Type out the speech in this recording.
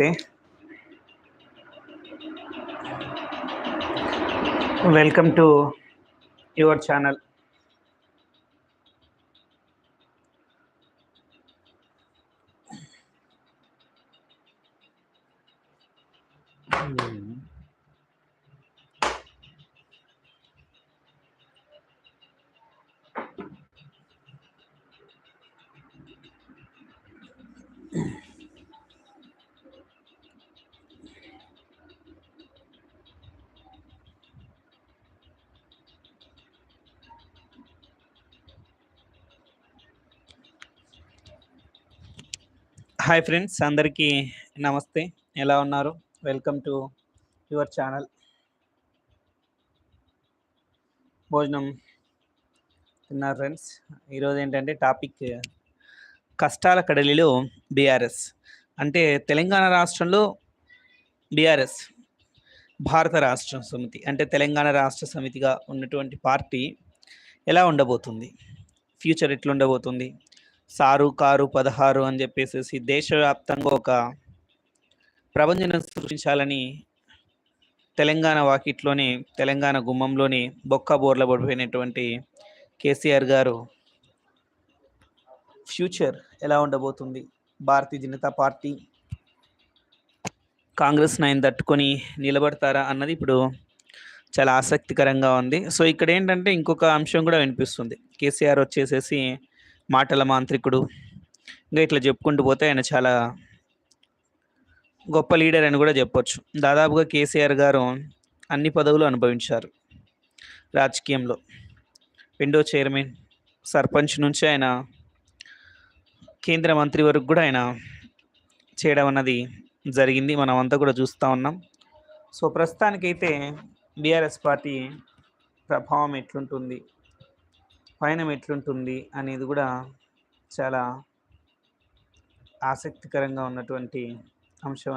Okay. Welcome to your channel. Hmm. Hi friends అందరికీ నమస్తే. ఎలా ఉన్నారు? Welcome to your channel. భోజనం తిన్నారు ఫ్రెండ్స్. ఈరోజు ఏంటంటే టాపిక్ కష్టాల కడలిలో బీఆర్ఎస్. అంటే తెలంగాణ రాష్ట్రంలో బీఆర్ఎస్ భారత రాష్ట్ర సమితి అంటే తెలంగాణ రాష్ట్ర సమితిగా ఉన్నటువంటి పార్టీ ఎలా ఉండబోతుంది? ఫ్యూచర్ ఎట్లా ఉండబోతుంది సారు కారు పదహారు అని చెప్పేసి దేశవ్యాప్తంగా ఒక ప్రపంచం సృష్టించాలని తెలంగాణ వాకిట్లోని తెలంగాణ గుమ్మంలోని బొక్క బోర్ల పడిపోయినటువంటి కేసీఆర్ గారు ఫ్యూచర్ ఎలా ఉండబోతుంది? భారతీయ జనతా పార్టీ కాంగ్రెస్ నైన్ తట్టుకొని నిలబడతారా అన్నది ఇప్పుడు చాలా ఆసక్తికరంగా ఉంది. సో ఇక్కడ ఏంటంటే ఇంకొక అంశం కూడా వినిపిస్తుంది. కేసీఆర్ వచ్చేసేసి మాటల మాంత్రికుడు. ఇంకా ఇట్లా చెప్పుకుంటూ పోతే ఆయన చాలా గొప్ప లీడర్ అని కూడా చెప్పొచ్చు. దాదాపుగా కేసీఆర్ గారు అన్ని పదవులు అనుభవించారు రాజకీయంలో. విండో చైర్మన్ సర్పంచ్ నుంచి ఆయన కేంద్ర మంత్రి వరకు కూడా ఆయన చేయడం అన్నది జరిగింది. మనం అంతా కూడా చూస్తూ ఉన్నాం. సో ప్రస్తుతానికైతే బీఆర్ఎస్ పార్టీ ప్రభావం ఎట్లుంటుంది? పయనం ఎట్లుంటుంది అనేది కూడా చాలా ఆసక్తికరంగా ఉన్నటువంటి అంశం